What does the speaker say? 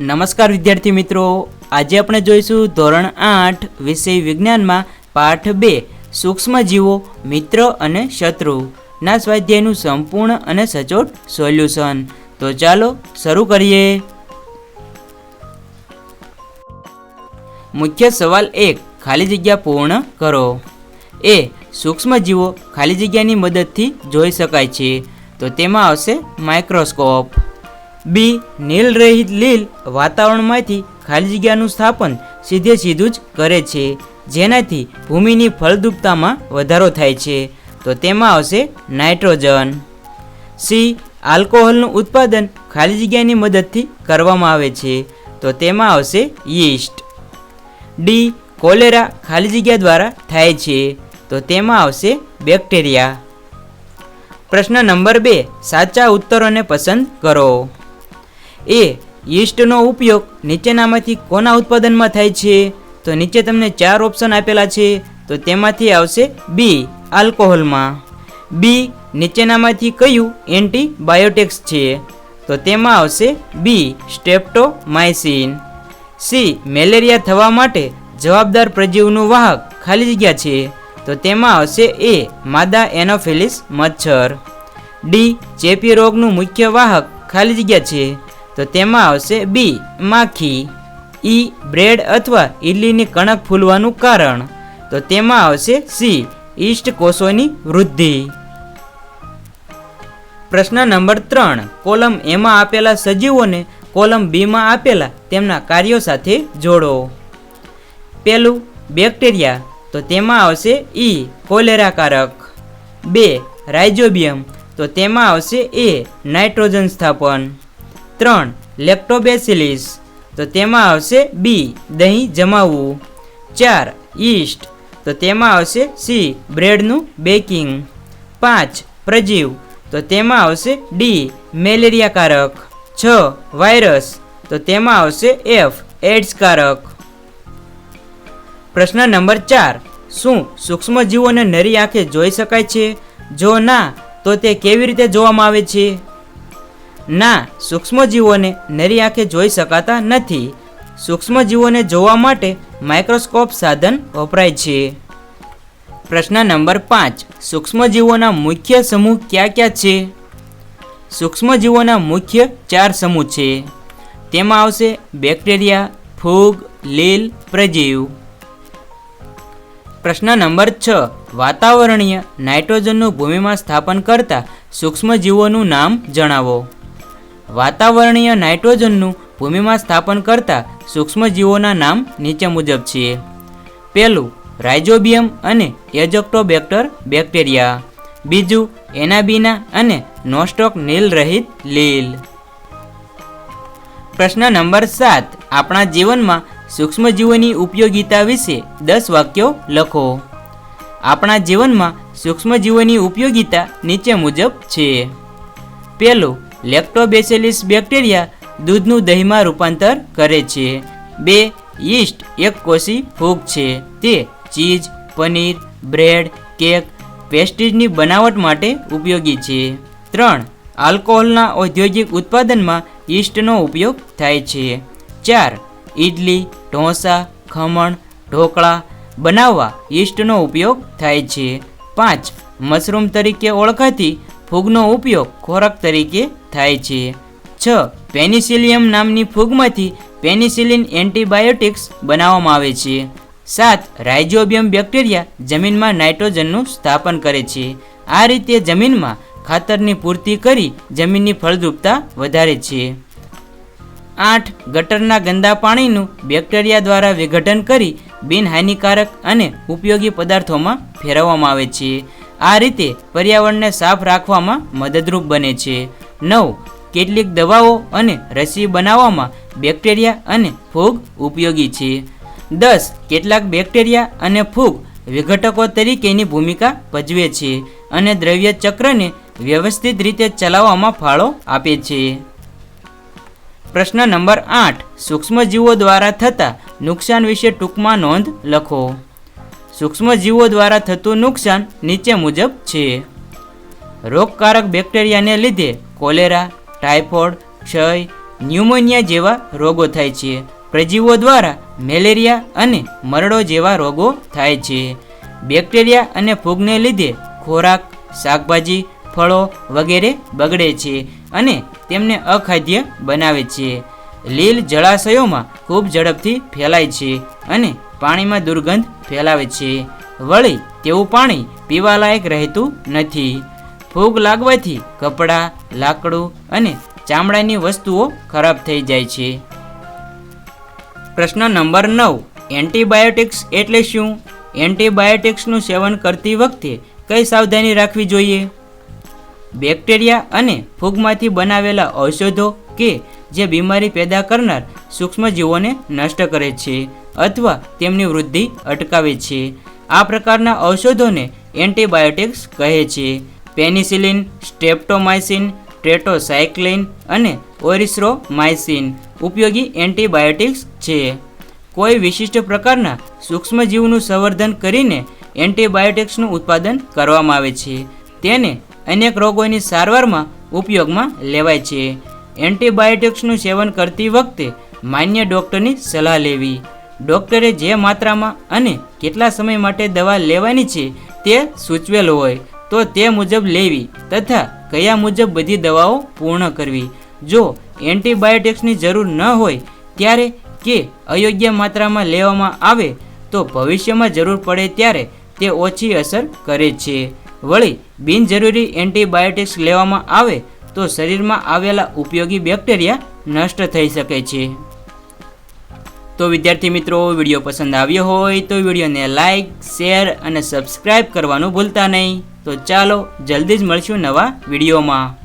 નમસ્કાર વિદ્યાર્થી મિત્રો. આજે આપણે જોઈશું ધોરણ આઠ વિષય વિજ્ઞાનમાં પાઠ બે સૂક્ષ્મજીવો મિત્ર અને શત્રુ. ના સ્વાધ્યાયનું સંપૂર્ણ અને સચોટ સોલ્યુશન. તો ચાલો શરૂ કરીએ. મુખ્ય સવાલ એક, ખાલી જગ્યા પૂર્ણ કરો. એ સૂક્ષ્મજીવો ખાલી જગ્યાની મદદથી જોઈ શકાય છે. તો તેમાં આવશે માઇક્રોસ્કોપ. બી નીલરહિત લીલ વાતાવરણમાંથી ખાલી જગ્યાનું સ્થાપન સીધે સીધું જ કરે છે. જેનાથી ભૂમિની ફળદ્રુપતામાં વધારો થાય છે. તો તેમાં આવશે નાઇટ્રોજન. સી આલ્કોહોલનું ઉત્પાદન ખાલી જગ્યાની મદદથી કરવામાં આવે છે. તો તેમાં આવશે યીસ્ટ. ડી કોલેરા ખાલી જગ્યા દ્વારા થાય છે. તો તેમાં આવશે બેક્ટેરિયા. પ્રશ્ન નંબર બે સાચા ઉત્તરોને પસંદ કરો. એ યીસ્ટનો ઉપયોગ નીચેનામાંથી કોના ઉત્પાદનમાં થાય છે? તો નીચે તમને ચાર ઓપ્શન આપેલા છે. તો તેમાંથી આવશે બી, આલ્કોહોલમાં. બી, નીચેનામાંથી કયું એન્ટીબાયોટિક્સ છે? તો તેમાં આવશે બી સ્ટેપ્ટોમાઇસિન સી, મેલેરિયા થવા માટે જવાબદાર પ્રજીવનું વાહક ખાલી જગ્યા છે. તો તેમાં આવશે એ, માદા એનોફિલિસ મચ્છર. ડી, ચેપી રોગનું મુખ્ય વાહક ખાલી જગ્યા છે. તો તેમાં આવશે બી માખી ઈ બ્રેડ અથવા ઇડલીની કણક ફૂલવાનું કારણ. તો તેમાં આવશે સી ઈસ્ટ કોષોની વૃદ્ધિ. પ્રશ્ન નંબર ત્રણ, કોલમ એમાં આપેલા સજીવોને કોલમ બીમાં આપેલા તેમના કાર્યો સાથે જોડો. પેલું બેક્ટેરિયા. તો તેમાં આવશે ઈ કોલેરાકારક. બે રાઇઝોબિયમ તો તેમાં આવશે એ નાઇટ્રોજન સ્થાપન. ત્રણ લેક્ટોબેસિલિસ તો તેમાં આવશે બી દહીં જમાવવું. ચાર ઈસ્ટ તો તેમાં આવશે સી બ્રેડનું બેકિંગ પાંચ, પ્રજીવ. તો તેમાં આવશે ડી મેલેરિયાકારક. છ વાયરસ તો તેમાં આવશે એફ એડ્સકારક પ્રશ્ન નંબર ચાર. શું સૂક્ષ્મજીવોને નરી આંખે જોઈ શકાય છે? જો ના, તો તે કેવી રીતે જોવામાં આવે છે? ના, સૂક્ષ્મજીવોને નરી આંખે જોઈ શકાતા નથી. સૂક્ષ્મજીવોને જોવા માટે માઇક્રોસ્કોપ સાધન વપરાય છે. પ્રશ્ન નંબર પાંચ. સૂક્ષ્મજીવોના મુખ્ય સમૂહ ક્યાં ક્યાં છે? સૂક્ષ્મજીવોના મુખ્ય ચાર સમૂહ છે. તેમાં આવશે બેક્ટેરિયા, ફૂગ, લીલ, પ્રજીવ. પ્રશ્ન નંબર છ. વાતાવરણીય નાઇટ્રોજનનું ભૂમિમાં સ્થાપન કરતા સૂક્ષ્મજીવોનું નામ જણાવો. વાતાવરણીય નાઇટ્રોજનનું ભૂમિમાં સ્થાપન કરતા સૂક્ષ્મજીવોના નામ નીચે મુજબ છે. પહેલું રાઇઝોબિયમ અને એજોક્ટોબેક્ટર બેક્ટેરિયા. બીજું, એનાબીના અને નોસ્ટોક નીલ રહિત લીલ. પ્રશ્ન નંબર સાત, આપણા જીવનમાં સૂક્ષ્મજીવોની ઉપયોગિતા વિશે દસ વાક્યો લખો. આપણા જીવનમાં સૂક્ષ્મજીવોની ઉપયોગિતા નીચે મુજબ છે. પહેલું લેક્ટોબેસિલિસ બેક્ટેરિયા દૂધનું દહીંમાં રૂપાંતર કરે છે. બે, યીસ્ટ, એક કોષી ફૂગ છે. તે ચીઝ, પનીર, બ્રેડ, કેક પેસ્ટ્રીઝની બનાવટ માટે ઉપયોગી છે. ત્રણ, આલ્કોહોલના ઔદ્યોગિક ઉત્પાદનમાં યીસ્ટનો ઉપયોગ થાય છે. ચાર ઇડલી ઢોસા, ખમણ, ઢોકળા બનાવવા યીસ્ટનો ઉપયોગ થાય છે. પાંચ, મશરૂમ તરીકે ઓળખાતી ફૂગનો ઉપયોગ ખોરાક તરીકે થાય છે. છ. પેનિસિલિયમ નામની ફૂગમાંથી પેનિસિલિન એન્ટીબાયોટિક્સ બનાવવામાં આવે છે. સાત. રાઇઝોબિયમ બેક્ટેરિયા જમીનમાં નાઇટ્રોજનનું સ્થાપન કરે છે. આ રીતે જમીનમાં ખાતરની પૂર્તિ કરી જમીનની ફળદ્રુપતા વધારે છે. આઠ. ગટરના ગંદા પાણીનું બેક્ટેરિયા દ્વારા વિઘટન કરી બિનહાનિકારક અને ઉપયોગી પદાર્થોમાં ફેરવવામાં આવે છે. આ રીતે પર્યાવરણને સાફ રાખવામાં મદદરૂપ બને છે. નવ, કેટલીક દવાઓ અને રસી બનાવવામાં બેક્ટેરિયા અને ફૂગ ઉપયોગી છે. દસ, કેટલાક બેક્ટેરિયા અને ફૂગ વિઘટકો તરીકેની ભૂમિકા ભજવે છે અને દ્રવ્ય ચક્રને વ્યવસ્થિત રીતે ચલાવવામાં ફાળો આપે છે. પ્રશ્ન નંબર આઠ, સૂક્ષ્મજીવો દ્વારા થતા નુકસાન વિશે ટૂંકમાં નોંધ લખો. સૂક્ષ્મજીવો દ્વારા થતું નુકસાન નીચે મુજબ છે. રોગકારક બેક્ટેરિયાને લીધે કોલેરા, ટાઇફોઇડ, ક્ષય, ન્યુમોનિયા જેવા રોગો થાય છે. પ્રજીવો દ્વારા મેલેરિયા અને મરડો જેવા રોગો થાય છે. બેક્ટેરિયા અને ફૂગને લીધે ખોરાક, શાકભાજી, ફળો વગેરે બગડે છે અને તેમને અખાદ્ય બનાવે છે. લીલ જળાશયોમાં ખૂબ ઝડપથી ફેલાય છે અને પાણીમાં દુર્ગંધ ફેલાવે છે. વળી તેવું પાણી પીવાલાયક રહેતું નથી. ફૂગ લાગવાથી કપડાં, લાકડું અને ચામડાની વસ્તુઓ ખરાબ થઈ જાય છે. પ્રશ્ન નંબર નવ. એન્ટીબાયોટિક્સ એટલે શું? એન્ટીબાયોટિક્સનું સેવન કરતી વખતે કઈ સાવધાની રાખવી જોઈએ? બેક્ટેરિયા અને ફૂગમાંથી બનાવેલા ઔષધો કે જે બીમારી પેદા કરનાર સૂક્ષ્મજીવોને નષ્ટ કરે છે. અથવા તેમની વૃદ્ધિ અટકાવે છે. આ પ્રકારના ઔષધોને એન્ટીબાયોટિક્સ કહે છે. પેનિસિલિન સ્ટેપ્ટોમાઇસિન ટ્રેટોસાયક્લિન અને ઓરિસ્રોમાઇસિન ઉપયોગી એન્ટીબાયોટિક્સ છે. કોઈ વિશિષ્ટ પ્રકારના સૂક્ષ્મજીવનું સંવર્ધન કરીને એન્ટીબાયોટિક્સનું ઉત્પાદન કરવામાં આવે છે. તેને અનેક રોગોની સારવારમાં ઉપયોગમાં લેવાય છે. એન્ટીબાયોટિક્સનું સેવન કરતી વખતે માન્ય ડૉક્ટરની સલાહ લેવી. ડૉક્ટરે જે માત્રામાં અને કેટલા સમય માટે દવા લેવાની છે તે સૂચવેલ હોય, તો તે મુજબ લેવી તથા કયા મુજબ બધી દવાઓ પૂર્ણ કરવી. જો એન્ટીબાયોટિક્સની જરૂર ન હોય ત્યારે કે અયોગ્ય માત્રામાં લેવામાં આવે, તો ભવિષ્યમાં જરૂર પડે ત્યારે તે ઓછી અસર કરે છે. વળી, બિનજરૂરી એન્ટીબાયોટિક્સ લેવામાં આવે, તો શરીરમાં આવેલા ઉપયોગી બેક્ટેરિયા નષ્ટ થઈ શકે છે. તો વિદ્યાર્થી મિત્રો, વીડિયો પસંદ આવ્યો હોય તો વિડીયોને લાઈક શેર અને સબસ્ક્રાઈબ કરવાનું ભૂલતા નહીં. તો ચાલો જલ્દી જ મળશું નવા વિડીયોમાં.